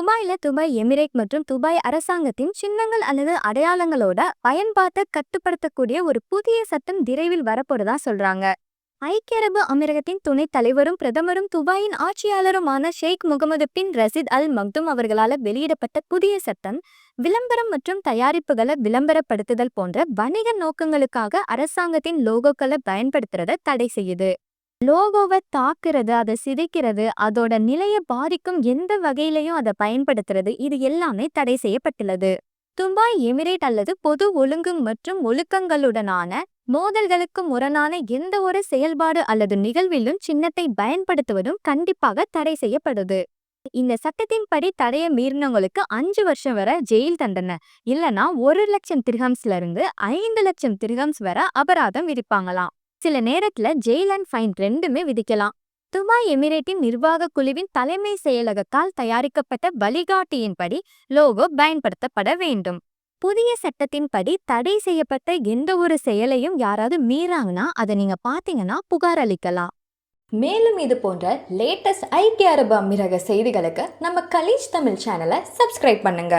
துபாயில Dubai Emirate மற்றும் Dubai அரசாங்கத்தின் சின்னங்கள் அல்லது அடையாளங்களோட பயன்பாட்டை கட்டுப்படுத்தக்கூடிய ஒரு புதிய சட்டம் விரைவில் வரப்போறதா சொல்றாங்க. ஐக்கிய அரபு அமீரகத்தின் துணைத் தலைவரும் பிரதமரும் துபாயின் ஆட்சியாளருமான ஷேக் முகமது பின் ரசித் அல் மக்தும் அவர்களால் வெளியிடப்பட்ட புதிய சட்டம் விளம்பரம் மற்றும் தயாரிப்புகளை விளம்பரப்படுத்துதல் போன்ற வணிக நோக்கங்களுக்காக அரசாங்கத்தின் லோகோக்களை பயன்படுத்துறத தடை செய்யுது. லோகோவை தாக்குறது அதை சிதைக்கிறது அதோட நிலையை பாதிக்கும் எந்த வகையிலையும் அதை பயன்படுத்துறது இது எல்லாமே தடை செய்யப்பட்டுள்ளது. துபாய் எமிரேட் அல்லது பொது ஒழுங்கு மற்றும் ஒழுக்கங்களுடனான மோதல்களுக்கு முரணான எந்த ஒரு செயல்பாடு அல்லது நிகழ்விலும் சின்னத்தை பயன்படுத்துவதும் கண்டிப்பாக தடை செய்யப்படுது. இந்த சட்டத்தின்படி தடைய மீறினவங்களுக்கு அஞ்சு வருஷம் வரை ஜெயில் தண்டனை இல்லனா ஒரு லட்சம் திர்ஹம்ஸ்ல இருந்து ஐந்து லட்சம் திர்ஹம்ஸ் வரை அபராதம் விதிப்பாங்களாம். சில நேரத்துல ஜெயில் அண்ட் ஃபைன் ரெண்டுமே விதிக்கலாம். துபாய் எமிரேட்டின் நிர்வாக குழுவின் தலைமை செயலகத்தால் தயாரிக்கப்பட்ட வழிகாட்டியின்படி லோகோ பயன்படுத்தப்பட வேண்டும். புதிய சட்டத்தின்படி தடை செய்யப்பட்ட எந்த ஒரு செயலையும் யாராவது மீறாங்கன்னா அதை நீங்க பாத்தீங்கன்னா புகார் அளிக்கலாம். மேலும் இது போன்ற லேட்டஸ்ட் ஐக்கிய அரபு அமீரக செய்திகளுக்கு நம்ம கலீஜ் தமிழ் சேனலை சப்ஸ்கிரைப் பண்ணுங்க.